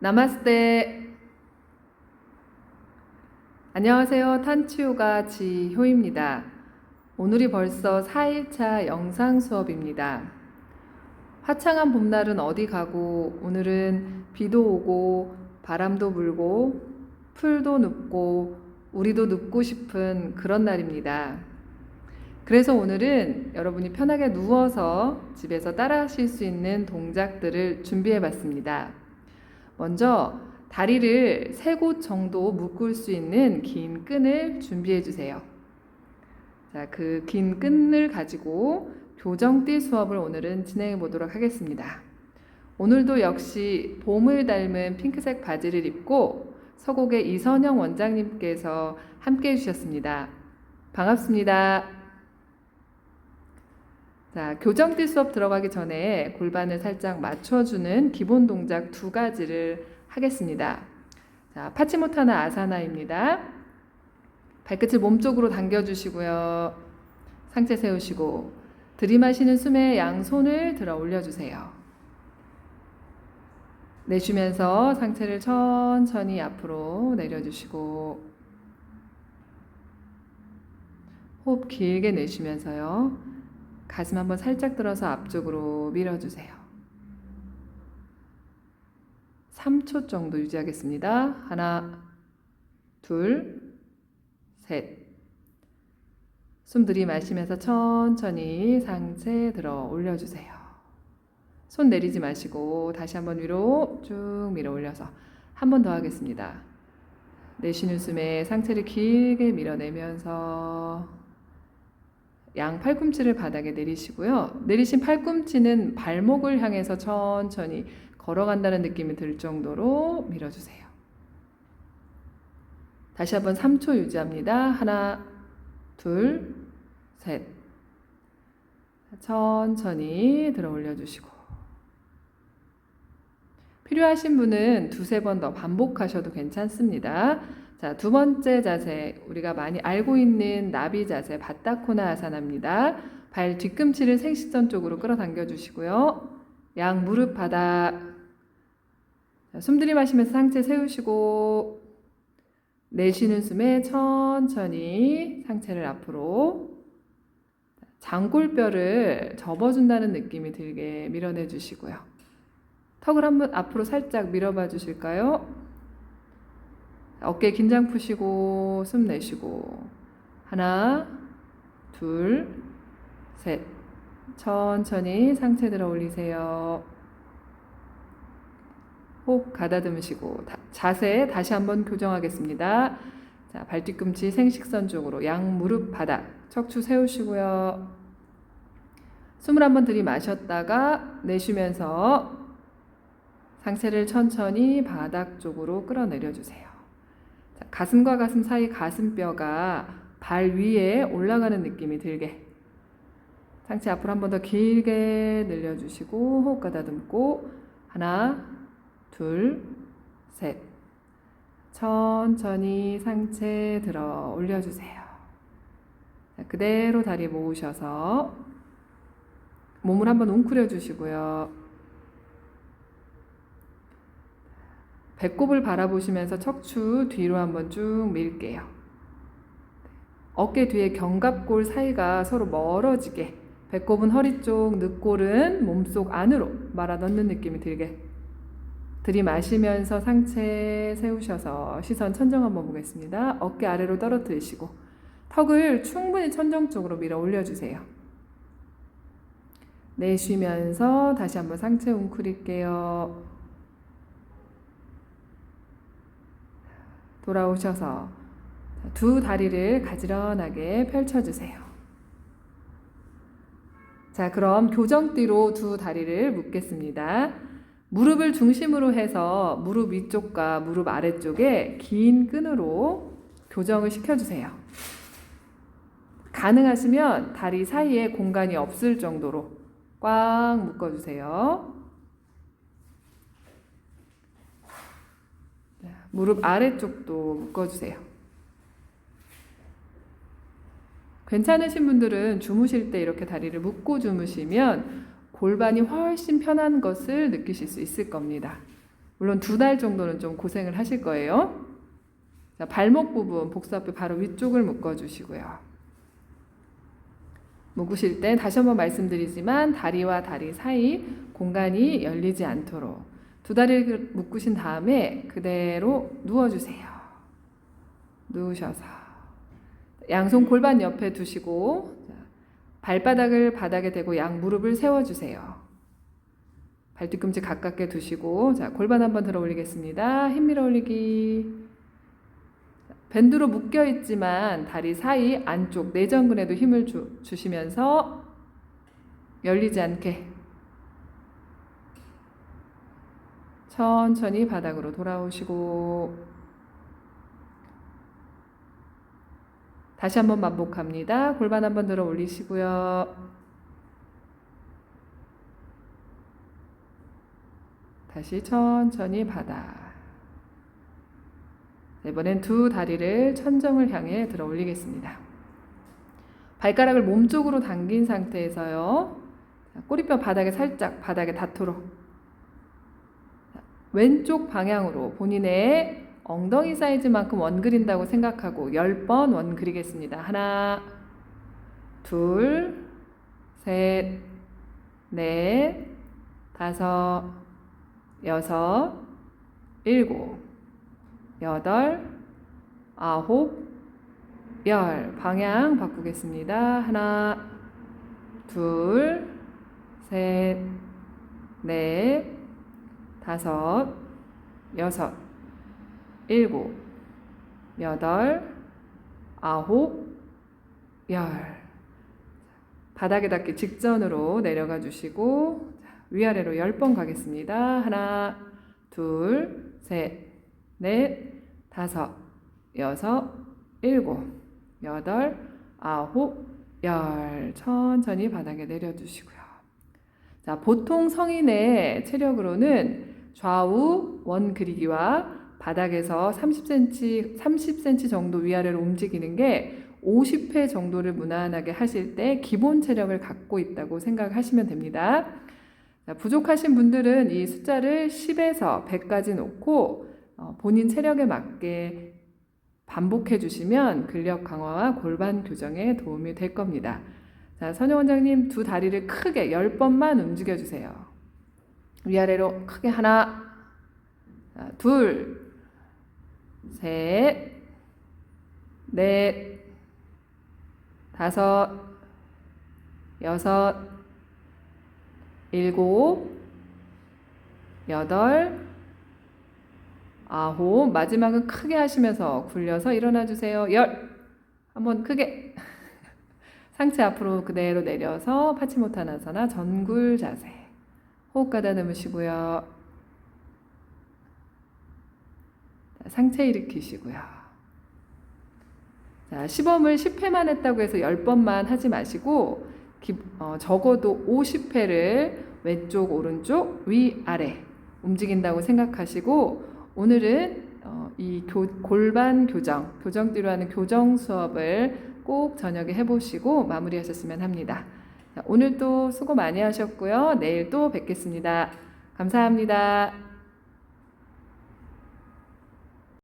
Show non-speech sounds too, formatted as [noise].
나마스테. 안녕하세요. 탄치요가 지효입니다. 오늘이 벌써 4일차 영상 수업입니다. 화창한 봄날은 어디 가고 오늘은 비도 오고 바람도 불고 풀도 눕고 우리도 눕고 싶은 그런 날입니다. 그래서 오늘은 여러분이 편하게 누워서 집에서 따라 하실 수 있는 동작들을 준비해 봤습니다. 먼저 다리를 세 곳 정도 묶을 수 있는 긴 끈을 준비해 주세요. 자, 그 긴 끈을 가지고 교정띠 수업을 오늘은 진행해 보도록 하겠습니다. 오늘도 역시 봄을 닮은 핑크색 바지를 입고 서곡의 이선영 원장님께서 함께 해주셨습니다. 반갑습니다. 자, 교정띠 수업 들어가기 전에 골반을 살짝 맞춰주는 기본 동작 두 가지를 하겠습니다. 자, 파치모타나 아사나입니다. 발끝을 몸쪽으로 당겨주시고요. 상체 세우시고 들이마시는 숨에 양손을 들어 올려주세요. 내쉬면서 상체를 천천히 앞으로 내려주시고 호흡 길게 내쉬면서요. 가슴 한번 살짝 들어서 앞쪽으로 밀어주세요. 3초 정도 유지하겠습니다. 하나, 둘, 셋. 숨 들이마시면서 천천히 상체 들어 올려주세요. 손 내리지 마시고 다시 한번 위로 쭉 밀어 올려서 한 번 더 하겠습니다. 내쉬는 숨에 상체를 길게 밀어내면서 양 팔꿈치를 바닥에 내리시고요. 내리신 팔꿈치는 발목을 향해서 천천히 걸어간다는 느낌이 들 정도로 밀어주세요. 다시 한번 3초 유지합니다. 하나, 둘, 셋. 천천히 들어 올려주시고. 필요하신 분은 두세 번 더 반복하셔도 괜찮습니다. 자, 두 번째 자세, 우리가 많이 알고 있는 나비 자세, 바타코나 아사나입니다. 발 뒤꿈치를 생식선 쪽으로 끌어당겨 주시고요. 양 무릎 바닥. 자, 숨 들이마시면서 상체 세우시고, 내쉬는 숨에 천천히 상체를 앞으로 장골뼈를 접어준다는 느낌이 들게 밀어내 주시고요. 턱을 한번 앞으로 살짝 밀어봐 주실까요? 어깨 긴장 푸시고 숨 내쉬고. 하나 둘 셋. 천천히 상체 들어 올리세요. 호흡 가다듬으시고 다, 자세 다시 한번 교정하겠습니다. 자 발 뒤꿈치 생식선 쪽으로 양 무릎 바닥 척추 세우시고요. 숨을 한번 들이마셨다가 내쉬면서 상체를 천천히 바닥 쪽으로 끌어내려 주세요. 자, 가슴과 가슴 사이 가슴뼈가 발 위에 올라가는 느낌이 들게. 상체 앞으로 한 번 더 길게 늘려주시고 호흡 가다듬고 하나 둘 셋. 천천히 상체 들어 올려주세요. 자, 그대로 다리 모으셔서 몸을 한번 웅크려 주시고요 배꼽을 바라보시면서 척추 뒤로 한번 쭉 밀게요. 어깨 뒤에 견갑골 사이가 서로 멀어지게 배꼽은 허리 쪽, 늑골은 몸속 안으로 말아 넣는 느낌이 들게 들이마시면서 상체 세우셔서 시선 천정 한번 보겠습니다. 어깨 아래로 떨어뜨리시고 턱을 충분히 천정 쪽으로 밀어 올려주세요. 내쉬면서 다시 한번 상체 웅크릴게요. 돌아오셔서 두 다리를 가지런하게 펼쳐주세요. 자, 그럼 교정띠로 두 다리를 묶겠습니다. 무릎을 중심으로 해서 무릎 위쪽과 무릎 아래쪽에 긴 끈으로 교정을 시켜주세요. 가능하시면 다리 사이에 공간이 없을 정도로 꽉 묶어주세요. 무릎 아래쪽도 묶어주세요. 괜찮으신 분들은 주무실 때 이렇게 다리를 묶고 주무시면 골반이 훨씬 편한 것을 느끼실 수 있을 겁니다. 물론 두 달 정도는 좀 고생을 하실 거예요. 자, 발목 부분 복사뼈 바로 위쪽을 묶어 주시고요. 묶으실 때 다시 한번 말씀드리지만 다리와 다리 사이 공간이 열리지 않도록 두 다리를 묶으신 다음에 그대로 누워 주세요. 누우셔서 양손 골반 옆에 두시고 자, 발바닥을 바닥에 대고 양 무릎을 세워 주세요. 발뒤꿈치 가깝게 두시고 자 골반 한번 들어 올리겠습니다. 힘 밀어 올리기. 밴드로 묶여 있지만 다리 사이 안쪽 내전근에도 힘을 주, 주시면서 열리지 않게 천천히 바닥으로 돌아오시고 다시 한번 반복합니다. 골반 한번 들어 올리시고요. 다시 천천히 바닥. 자, 이번엔 두 다리를 천정을 향해 들어 올리겠습니다. 발가락을 몸쪽으로 당긴 상태에서요. 자, 꼬리뼈 바닥에 살짝 바닥에 닿도록 자, 왼쪽 방향으로 본인의 엉덩이 사이즈만큼 원 그린다고 생각하고 10번 원 그리겠습니다. 하나, 둘, 셋, 넷, 다섯, 여섯, 일곱, 여덟, 아홉, 열. 방향 바꾸겠습니다. 하나, 둘, 셋, 넷, 다섯, 여섯, 일곱, 여덟, 아홉, 열. 바닥에 닿기 직전으로 내려가 주시고 자, 위아래로 10번 가겠습니다. 하나, 둘, 셋, 넷, 다섯, 여섯, 일곱, 여덟, 아홉, 열. 천천히 바닥에 내려주시고요. 자, 보통 성인의 체력으로는 좌우 원 그리기와 바닥에서 30cm, 30cm 정도 위아래로 움직이는 게 50회 정도를 무난하게 하실 때 기본 체력을 갖고 있다고 생각하시면 됩니다. 자, 부족하신 분들은 이 숫자를 10에서 100까지 놓고 어, 본인 체력에 맞게 반복해 주시면 근력 강화와 골반 교정에 도움이 될 겁니다. 자, 선영 원장님 두 다리를 크게 10번만 움직여 주세요. 위아래로 크게 하나, 자, 둘, 셋, 넷, 다섯, 여섯, 일곱, 여덟, 아홉, 마지막은 크게 하시면서 굴려서 일어나 주세요. 열, 한번 크게. [laughs] 상체 앞으로 그대로 내려서 파치모타나사나 전굴 자세. 호흡 가다듬으시고요. 자, 상체 일으키시고요. 자, 시범을 10회만 했다고 해서 10번만 하지 마시고 기, 어, 적어도 50회를 왼쪽, 오른쪽, 위, 아래 움직인다고 생각하시고 오늘은 어, 이 교, 골반 교정, 교정 뒤로 하는 교정 수업을 꼭 저녁에 해보시고 마무리하셨으면 합니다. 자, 오늘도 수고 많이 하셨고요. 내일 또 뵙겠습니다. 감사합니다.